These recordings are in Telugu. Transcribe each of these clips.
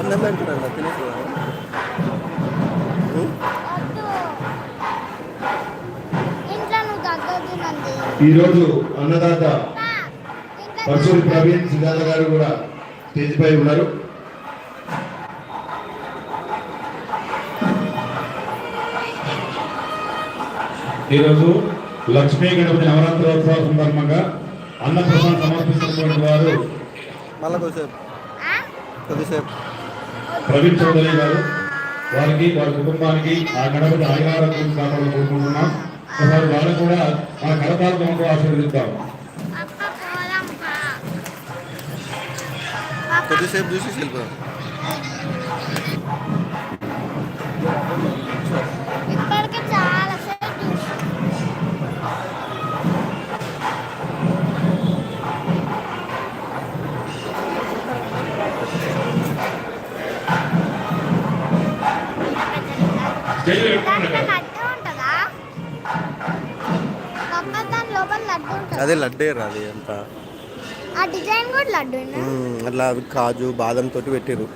అన్నం పెడుతున్నాను తినేసి ఈరోజు అన్నదాత ఇంట్లో పరశురి ప్రవీణ్ సిద్ధార్థ గారు కూడా స్టేజ్ పై ఉన్నారు. ఈరోజు లక్ష్మీ గణపతి నవరాత్రోత్సవ సందర్భంగా అన్నప్రసాద్ సమర్పిస్తున్నటువంటి వారు మళ్ళా కొద్దిసేపు. కొద్దిసేపు. ప్రవీణ్ చౌదరి గారు వారికి వారి కుటుంబానికి ఆ గణపతి ఆయుధాల గురించి కాపాడు కోరుకుంటున్నాం ఒకసారి వాళ్ళు కూడా ఆ కరతాలతో ఆశీర్వదిద్దాం. కొద్దిసేపు చూసి వెళ్ళిపోదాం. అదే లడ్డే రాదు అంత. ఆ డిజైన్ కూడా లడ్డు అట్లా కాజు బాదం తోటి పెట్టిర్రు.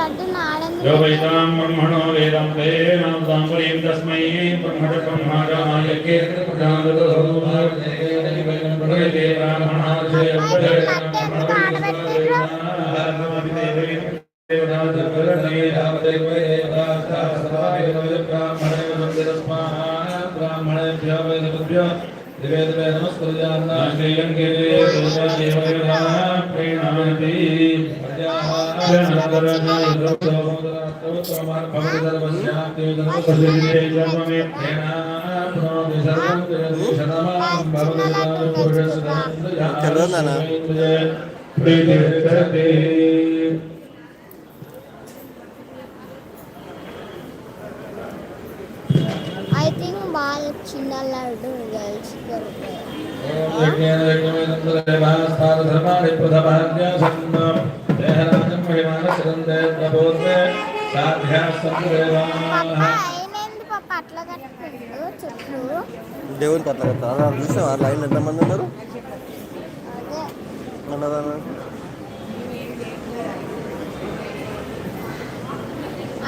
योगैतां ब्रह्मणो वेदं तेनां साम्बरीं तस्मै ब्रह्मण ब्रह्माणाय कीर्तप्रधानतोभागते ब्राह्मणाः ब्राह्मणेभ्यो वेदभ्यो दिवे दिवे नमस्कृत्यान्ना श्रीयङ्गे देवदेव ఐ థింక్ వాళ్ళ చిన్న లడ్డు గెలిచిపోయి పప్ప ఏమైంది పప్ప అట్లా కట్టుకుండు చుట్టూ. దేవుని పట్ల కదా చూసాం ఆ లైన్ ఎంతమంది ఉన్నారు? అదే. అన్నదాన.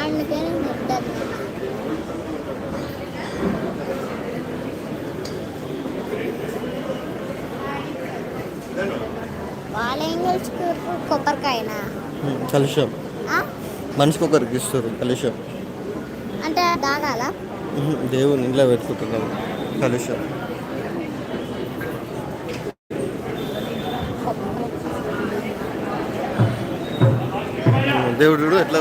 అందుకని కలుషం? మనిషికి ఒకరికి ఇస్తారు కలుషం. అంటే దాగాల దేవుని ఇంట్లో పెట్టుకుంటున్నాం కలుషం. దేవుడు ఎట్లా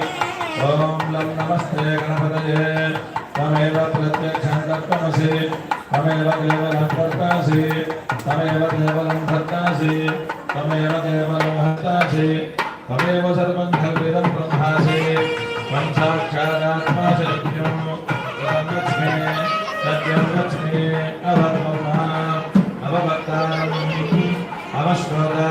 सर्वं नमस्ते, गणपतये। तमेव प्रत्यक्षं कर्तमसि तमेव केवलं कर्तासि तमेव केवलं कर्तासि तमेव केवलं हतासि तमेव सर्वं सर्विदं ब्रह्मासि। पञ्चाक्षरात्मा सत्यं लभ्यं सत्यं लक्ष्मे अवमर्मा अवभक्तां अवश्वदा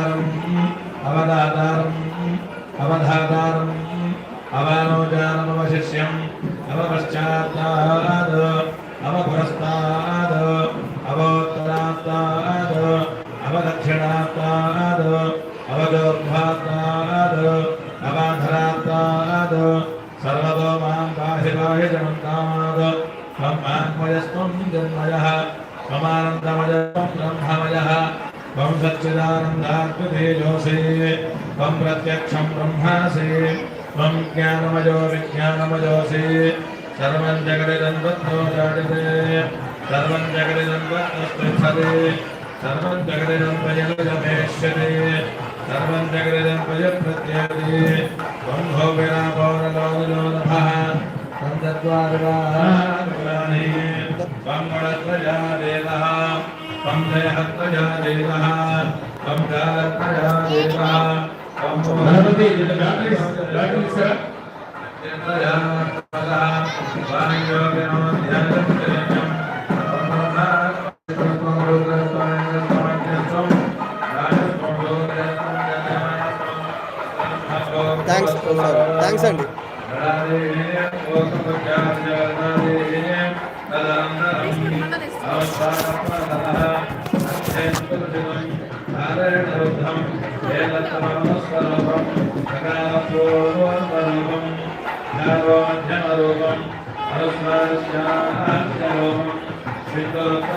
प्रत्यक्षं ब्रह्मासि। त्वं ज्ञानमजो विज्ञानमजोऽसि। सर्वं जगदिदन्वत्तो जायते। सर्वं जगदिदन्वत्तिष्ठते सर्वं जगदिदम्बयलमेष्यते सर्वं जगदिदम्बयप्रत्ययते त्वं भोगिरापौरलोलो नभः त्वं चत्वारवानि त्वं गुणत्रया देवः त्वं देहत्रया देवः त्वं जात्रया देवः థ్యాంక్స్ సార్ థ్యాంక్స్ అండి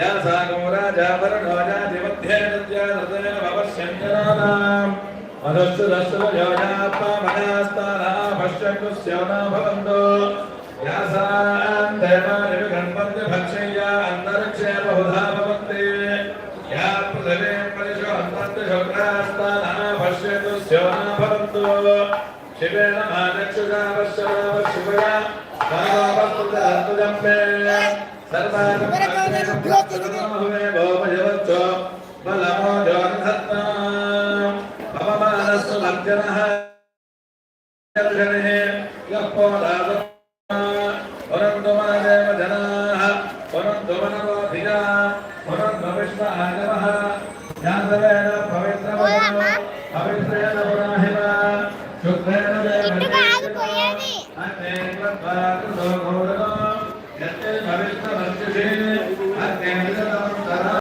या सागोरा जावरणो जातिमध्येनत्यानृतयमवश्यङ्कराणाम् मनस्सु रस्वयोजात्ममनास्ताना पश्यङ्कुस्योनाभवन्तो या सान्तेमानिविगण्पन्त्यभक्षय्या अन्तरिक्षे बहुधा भवन्ति या पृथिवे परिशो अन्तन्त्यशुक्रास्ताना पश्यङ्कुस्योनाभवन्तो शिवेन मानक्षुरावश्यरावशिवया బలమో జోన్హత్తా మమ మానసు లబ్జనః జనహే యప్పో రాజమా వరందమన దేవ జనాః వరందమన వాధిగా జాతవే